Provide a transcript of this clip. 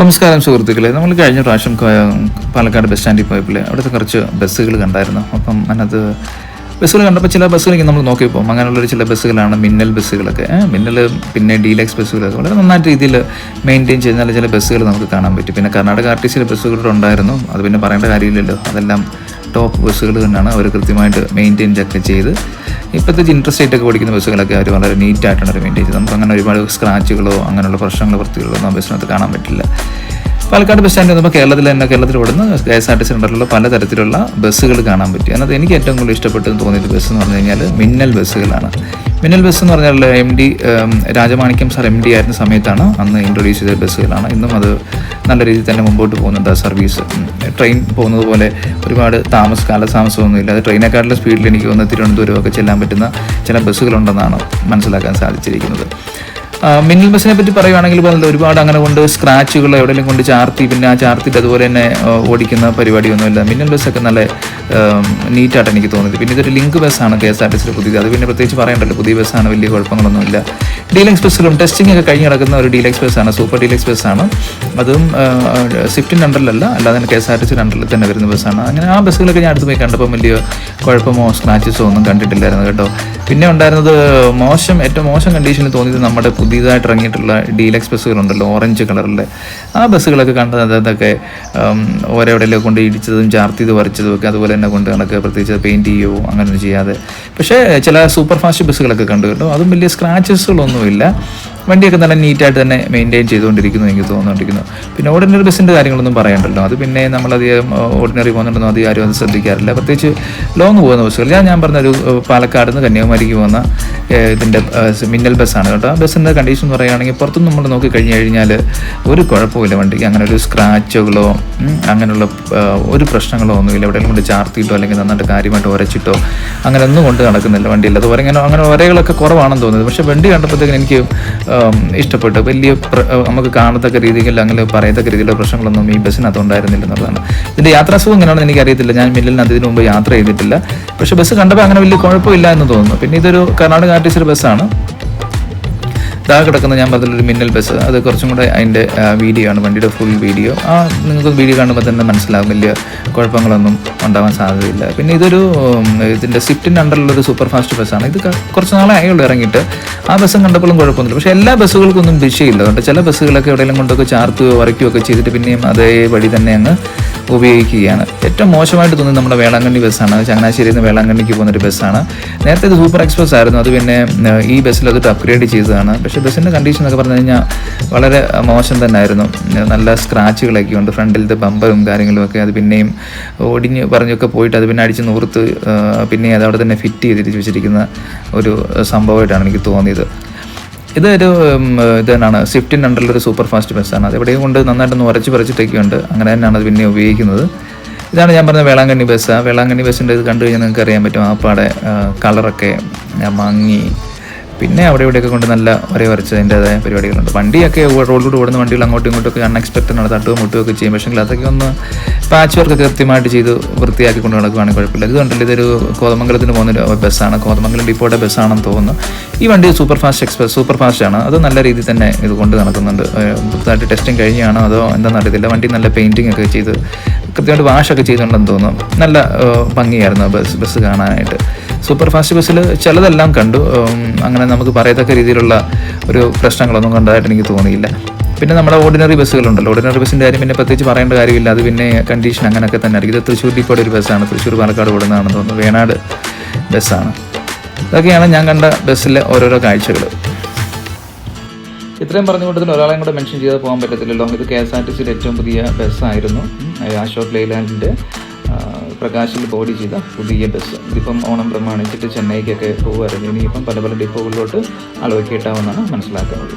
നമസ്കാരം സുഹൃത്തുക്കളെ. നമ്മൾ കഴിഞ്ഞ പ്രാവശ്യം പാലക്കാട് ബസ് സ്റ്റാൻഡിൽ പോയപ്പോൾ അവിടുത്തെ കുറച്ച് ബസ്സുകൾ കണ്ടായിരുന്നു. അപ്പം അതിനകത്ത് ബസ്സുകൾ കണ്ടപ്പോൾ ചില ബസ്സുകളൊക്കെ നമ്മൾ നോക്കിയപ്പോൾ അങ്ങനെയുള്ളൊരു ചില ബസ്സുകളാണ് മിന്നൽ ബസ്സുകളൊക്കെ. മിന്നൽ പിന്നെ ഡീലക്സ് ബസ്സുകളൊക്കെ വളരെ നന്നായിട്ട് രീതിയിൽ മെയിന്റെയിൻ ചെയ്യുന്ന ചില ബസ്സുകൾ നമുക്ക് കാണാൻ പറ്റും. പിന്നെ കർണാടക ആർ ടി സിയിലെ ബസ്സുകളുടെ ഉണ്ടായിരുന്നു. അത് പിന്നെ പറയേണ്ട കാര്യമില്ലല്ലോ. അതെല്ലാം ടോപ്പ് ബസ്സുകൾ തന്നെയാണ് അവർ കൃത്യമായിട്ട് മെയിന്റെയിൻ ഒക്കെ ചെയ്ത് ഇപ്പോഴത്തെ ഇൻട്രസ്റ്റ് ആയിട്ടൊക്കെ ഓടിക്കുന്ന ബസ്സുകളൊക്കെ അവർ വളരെ നീറ്റായിട്ടാണ് അവർ മെയിന്റെയിൻ ചെയ്തത്. നമുക്ക് അങ്ങനെ ഒരുപാട് സ്ക്രാച്ചുകളോ അങ്ങനെയുള്ള പ്രശ്നങ്ങളോ വൃത്തികളോ ഒന്നും ആ ബസ്സിനകത്ത് കാണാൻ പറ്റില്ല. പാലക്കാട് ബസ് സ്റ്റാൻഡ് വന്നപ്പോൾ കേരളത്തിൽ തന്നെ കേരളത്തിൽ ഓടുന്ന K S R T C സെന്ററിലുള്ള പലതരത്തിലുള്ള ബസ്സുകൾ കാണാൻ പറ്റും. അതിനകത്ത് എനിക്ക് ഏറ്റവും കൂടുതൽ ഇഷ്ടപ്പെട്ടെന്ന് തോന്നിയ ബസ് എന്ന് പറഞ്ഞു കഴിഞ്ഞാൽ മിന്നൽ ബസ്സുകളാണ്. മിന്നൽ ബസ് എന്ന് പറഞ്ഞാൽ M D Rajamanickam sir M D ആയിരുന്ന സമയത്താണ് അന്ന് ഇൻട്രൊഡ്യൂസ് ചെയ്ത ബസ്സുകളാണ്. ഇന്നും അത് നല്ല രീതിയിൽ തന്നെ മുമ്പോട്ട് പോകുന്നുണ്ട് ആ സർവീസ് ട്രെയിൻ പോകുന്നത് പോലെ ഒരുപാട് താമസ കാലതാമസമൊന്നും ഇല്ല അത് ട്രെയിനേക്കാട്ടിലും സ്പീഡിൽ എനിക്ക് തോന്നുന്നു തിരുവനന്തപുരമൊക്കെ ചെല്ലാൻ പറ്റുന്ന ചില ബസ്സുകളുണ്ടെന്നാണ് മനസ്സിലാക്കാൻ സാധിച്ചിരിക്കുന്നത്. മിന്നൽ ബസ്സിനെ പറ്റി പറയുവാണെങ്കിൽ ഇപ്പോൾ അതിൽ ഒരുപാട് അങ്ങനെ കൊണ്ട് സ്ക്രാച്ചുകൾ എവിടെയെങ്കിലും കൊണ്ട് ചാർത്തി പിന്നെ ആ ചാർത്തിട്ട് അതുപോലെ തന്നെ ഓടിക്കുന്ന പരിപാടിയൊന്നുമില്ല. മിന്നൽ ബസ്സൊക്കെ നല്ല നീറ്റായിട്ട് എനിക്ക് തോന്നിയത് പിന്നെ ഇതൊരു ലിങ്ക് ബസ്സാണ് കെ എസ് ആർ ടി സിയുടെ പുതിയത്. അത് പിന്നെ പ്രത്യേകിച്ച് പറയേണ്ടല്ലോ പുതിയ ബസ്സാണ് വലിയ കുഴപ്പങ്ങളൊന്നുമില്ല. ഡീലക്സ് ബസ്സിലും ടെസ്റ്റിംഗ് ഒക്കെ കഴിഞ്ഞ് കിടക്കുന്ന ഒരു ഡീലക്സ് ബസ്സാണ് സൂപ്പർ ഡീലക്സ് ബസ്സാണ്. അതും സ്വിഫ്റ്റിന്റെ അണ്ടറിലല്ല അല്ലാതെ കെ എസ് ആർ ടി സിയുടെ അണ്ടറിൽ തന്നെ വരുന്ന ബസ്സാണ്. അങ്ങനെ ആ ബസ്സുകളൊക്കെ ഞാൻ അടുത്ത് പോയി കണ്ടപ്പോൾ വലിയ കുഴപ്പമോ സ്ക്രാച്ചസോ ഒന്നും കണ്ടിട്ടില്ലായിരുന്നു കേട്ടോ. പിന്നെ ഉണ്ടായിരുന്നത് മോശം ഏറ്റവും മോശം കണ്ടീഷനിൽ തോന്നിയത് നമ്മുടെ പുതിയതായിട്ട് ഇറങ്ങിയിട്ടുള്ള ഡീലക്സ് ബസ്സുകളുണ്ടല്ലോ ഓറഞ്ച് കളറിലെ. ആ ബസ്സുകളൊക്കെ കണ്ടത് അതൊക്കെ ഓരോ കൊണ്ട് ഇടിച്ചതും ചാർത്തിയത് വരച്ചതും ഒക്കെ അതുപോലെ തന്നെ കൊണ്ട് കണക്ക് പ്രത്യേകിച്ച് പെയിന്റ് ചെയ്യുമോ അങ്ങനെയൊന്നും ചെയ്യാതെ. പക്ഷേ ചില സൂപ്പർ ഫാസ്റ്റ് ബസ്സുകളൊക്കെ കണ്ടു കേട്ടോ. അതും വലിയ സ്ക്രാച്ചസുകളൊന്നുമില്ല വണ്ടിയൊക്കെ നല്ല നീറ്റായിട്ട് തന്നെ മെയിന്റെയിൻ ചെയ്തുകൊണ്ടിരിക്കുന്നു എനിക്ക് തോന്നുകൊണ്ടിരിക്കുന്നു പിന്നെ ഓർഡിനറി ബസ്സിന്റെ കാര്യങ്ങളൊന്നും പറയണ്ടല്ലോ. അത് പിന്നെ നമ്മളധികം ഓർഡിനറി പോകുന്നുണ്ടെന്നും അധികം ആരും അത് ശ്രദ്ധിക്കാറില്ല. പ്രത്യേകിച്ച് ലോങ് പോകുന്ന ബസ്സുകൾ ഞാൻ ഞാൻ പറഞ്ഞ ഒരു പാലക്കാട് നിന്ന് കന്യാകുമാരിക്ക് പോകുന്ന ഇതിന്റെ മിന്നൽ ബസ്സാണ് കേട്ടോ. ആ ബസ്സിന്റെ കണ്ടീഷൻ എന്ന് പറയുകയാണെങ്കിൽ പുറത്തുനിന്ന് നമ്മൾ നോക്കി കഴിഞ്ഞ് കഴിഞ്ഞാൽ ഒരു കുഴപ്പമില്ല വണ്ടിക്ക്. അങ്ങനെ ഒരു സ്ക്രാച്ചുകളോ അങ്ങനെയുള്ള ഒരു പ്രശ്നങ്ങളോ ഒന്നുമില്ല. എവിടെയെങ്കിലും കൊണ്ട് ചാർത്തിയിട്ടോ അല്ലെങ്കിൽ നന്നായിട്ട് കാര്യമായിട്ട് ഉരച്ചിട്ടോ അങ്ങനെ ഒന്നും കൊണ്ട് നടക്കുന്നില്ല വണ്ടിയില്ല അതുപോലെ ഇങ്ങനെ അങ്ങനെ ഒരകളൊക്കെ കുറവാണെന്ന് തോന്നുന്നത് പക്ഷേ വണ്ടി കണ്ടപ്പോഴത്തേക്കും എനിക്ക് ഇഷ്ടപ്പെട്ടു. വലിയ നമുക്ക് കാണത്തക്ക രീതിയിൽ അങ്ങനെ പറയത്തക്ക രീതിയിലുള്ള പ്രശ്നങ്ങളൊന്നും ഈ ബസ്സിനകത്ത് ഉണ്ടായിരുന്നില്ല എന്നുള്ളതാണ്. ഇതിന്റെ യാത്രാസുഖം എങ്ങനെയാണെന്ന് എനിക്കറിയത്തില്ല. ഞാൻ മില്ലിനകത്ത് ഇതിനു മുമ്പ് യാത്ര ചെയ്തിട്ടില്ല. പക്ഷേ ബസ് കണ്ടപ്പോൾ അങ്ങനെ വലിയ കുഴപ്പമില്ല എന്ന് തോന്നുന്നു. പിന്നെ ഇതൊരു കർണാടക ആർട്ടിസ്റ്റ് ബസ്സാണ്. ഇതാ കിടക്കുന്ന ഞാൻ പറഞ്ഞൊരു മിന്നൽ ബസ്. അത് കുറച്ചും കൂടെ അതിന്റെ വീഡിയോ ആണ് വണ്ടിയുടെ ഫുൾ വീഡിയോ ആ നിങ്ങൾക്ക് വീഡിയോ കാണുമ്പോൾ തന്നെ മനസ്സിലാകും വലിയ കുഴപ്പങ്ങളൊന്നും ഉണ്ടാവാൻ സാധ്യതയില്ല. പിന്നെ ഇതൊരു ഇതിന്റെ സ്വിഫ്റ്റിന്റെ അണ്ടറിലുള്ളൊരു സൂപ്പർ ഫാസ്റ്റ് ബസ്സാണ് ഇത് കുറച്ച് നാളെ ആയുള്ളൂ ഇറങ്ങിയിട്ട്. ആ ബസ്സും കണ്ടപ്പോഴും കുഴപ്പമൊന്നുമില്ല. പക്ഷേ എല്ലാ ബസ്സുകൾക്കൊന്നും ദിശയില്ല. അതുകൊണ്ട് ചില ബസ്സുകളൊക്കെ എവിടെയെങ്കിലും കൊണ്ടൊക്കെ ചാർത്തുകയോ വരയ്ക്കുകയോ ഒക്കെ ചെയ്തിട്ട് പിന്നെയും അതേ വഴി തന്നെ അങ്ങ് ഉപയോഗിക്കുകയാണ്. ഏറ്റവും മോശമായിട്ട് തോന്നുന്നത് നമ്മുടെ വേളാങ്കണ്ണി ബസ്സാണ് ചങ്ങനാശ്ശേരിയിൽ നിന്ന് വേളാങ്കണ്ണിക്ക് പോകുന്ന ഒരു ബസ്സാണ് നേരത്തെ ഇത് സൂപ്പർ എക്സ്പ്രസ് ആയിരുന്നു. അത് പിന്നെ ഈ ബസ്സിൽ അതിട്ട് അപ്ഗ്രേഡ് ചെയ്തതാണ്. പക്ഷേ ബസ്സിന്റെ കണ്ടീഷൻ എന്നൊക്കെ പറഞ്ഞു കഴിഞ്ഞാൽ വളരെ മോശം തന്നെ ആയിരുന്നു നല്ല സ്ക്രാച്ചുകളൊക്കെ ഉണ്ട്. ഫ്രണ്ടിലത്തെ ബമ്പറും കാര്യങ്ങളുമൊക്കെ അത് പിന്നെയും ഒടിഞ്ഞ് പറഞ്ഞൊക്കെ പോയിട്ട് അത് പിന്നെ അടിച്ച് നൂർത്ത് പിന്നെ അത് അവിടെ തന്നെ ഫിറ്റ് ചെയ്തിട്ട് വെച്ചിരിക്കുന്ന ഒരു സംഭവമായിട്ടാണ് എനിക്ക് തോന്നിയത്. ഇതൊരു ഇത് തന്നെയാണ്. സ്വിഫ്റ്റിന്റെ അണ്ടറിലൊരു സൂപ്പർ ഫാസ്റ്റ് ബസ്സാണ് അത് എവിടെയും കൊണ്ട് നന്നായിട്ടൊന്ന് ഉരച്ച് പറിച്ചിട്ടൊക്കെ ഉണ്ട്. അങ്ങനെ തന്നെയാണ് അത് പിന്നെ ഉപയോഗിക്കുന്നത്. ഇതാണ് ഞാൻ പറഞ്ഞ വേളാങ്കണ്ണി ബസ് ആ. വേളാങ്കണ്ണി ബസ്സിന്റെ ഇത് കണ്ടു കഴിഞ്ഞാൽ നിങ്ങൾക്ക് അറിയാൻ പറ്റും. ആ കളറൊക്കെ മങ്ങി പിന്നെ അവിടെ ഇവിടെയൊക്കെ കൊണ്ട് നല്ല ഒരേ വരച്ചതിന്റെതായ പരിപാടികളുണ്ട്. വണ്ടിയൊക്കെ റോഡിലൂടെ ഓടുന്ന വണ്ടികൾ അങ്ങോട്ടും ഇങ്ങോട്ടൊക്കെ ആണ്. തട്ടുകയും മുട്ടുകയൊക്കെ ചെയ്യും. പക്ഷേ അതൊക്കെ ഒന്ന് പാച്ച് വർക്കൊക്കെ കൃത്യമായിട്ട് ചെയ്ത് വൃത്തിയാക്കി കൊണ്ട് നടക്കുകയാണെങ്കിൽ കുഴപ്പമില്ല. ഇത് കണ്ടില്ല ഇതൊരു കോതമംഗലത്തിന് പോകുന്ന ഒരു ബസ്സാണ്. കോതമംഗലം ഡിപ്പോയുടെ ബസ്സാണെന്ന് തോന്നുന്നു. ഈ വണ്ടി super fast express super fast ആണ്. അത് നല്ല രീതിയിൽ തന്നെ ഇത് കൊണ്ട് നടക്കുന്നുണ്ട്. പുതുതായിട്ട് ടെസ്റ്റിംഗ് കഴിഞ്ഞാണോ അതോ എന്താണെന്ന് അറിയത്തില്ല. വണ്ടി നല്ല പെയിന്റിംഗ് ഒക്കെ ചെയ്ത് കൃത്യമായിട്ട് വാഷൊക്കെ ചെയ്തിട്ടുണ്ടെന്ന് തോന്നുന്നു. നല്ല ഭംഗിയായിരുന്നു ബസ് ബസ് കാണാനായിട്ട്. സൂപ്പർ ഫാസ്റ്റ് ബസ്സിൽ ചിലതെല്ലാം കണ്ടു. അങ്ങനെ നമുക്ക് പറയത്തക്ക രീതിയിലുള്ള ഒരു പ്രശ്നങ്ങളൊന്നും കണ്ടതായിട്ട് എനിക്ക് തോന്നിയില്ല. പിന്നെ നമ്മുടെ ഓർഡിനറി ബസ്സുകളുണ്ടല്ലോ. ഓർഡിനറി ബസ്സിന്റെ കാര്യം പിന്നെ പ്രത്യേകിച്ച് പറയേണ്ട കാര്യമില്ല. അത് പിന്നെ കണ്ടീഷൻ അങ്ങനെയൊക്കെ തന്നെ ആയിരിക്കും. ഇത് തൃശ്ശൂർ ഡിപ്പോയുടെ ഒരു ബസ്സാണ്. തൃശ്ശൂർ പാലക്കാട് ഓടുന്നതാണെന്ന് തോന്നുന്നു. വേണാട് ബസ്സാണ്. ഇതൊക്കെയാണ് ഞാൻ കണ്ട ബസ്സിലെ ഓരോരോ കാഴ്ചകൾ. ഇത്രയും പറഞ്ഞു കൂട്ടത്തിൽ ഒരാളെയും കൂടെ മെൻഷൻ ചെയ്താൽ പോകാൻ പറ്റത്തില്ലല്ലോ. ഇത് കെ എസ് ആർ ടി സിയിലെ ഏറ്റവും പുതിയ ബസ്സായിരുന്നു. അശോക് ലൈലാൻഡിന്റെ പ്രകാശിൽ ബോഡി ചെയ്ത പുതിയ ബസ് ഇതിപ്പം ഓണം പ്രമാണിച്ചിട്ട് ചെന്നൈക്കൊക്കെ പോകുമായിരുന്നു ഇനിയിപ്പം പല പല ഡിപ്പോകളിലോട്ട് ആളുകൾ കേട്ടാവുന്നതാണ് മനസ്സിലാക്കുന്നത്.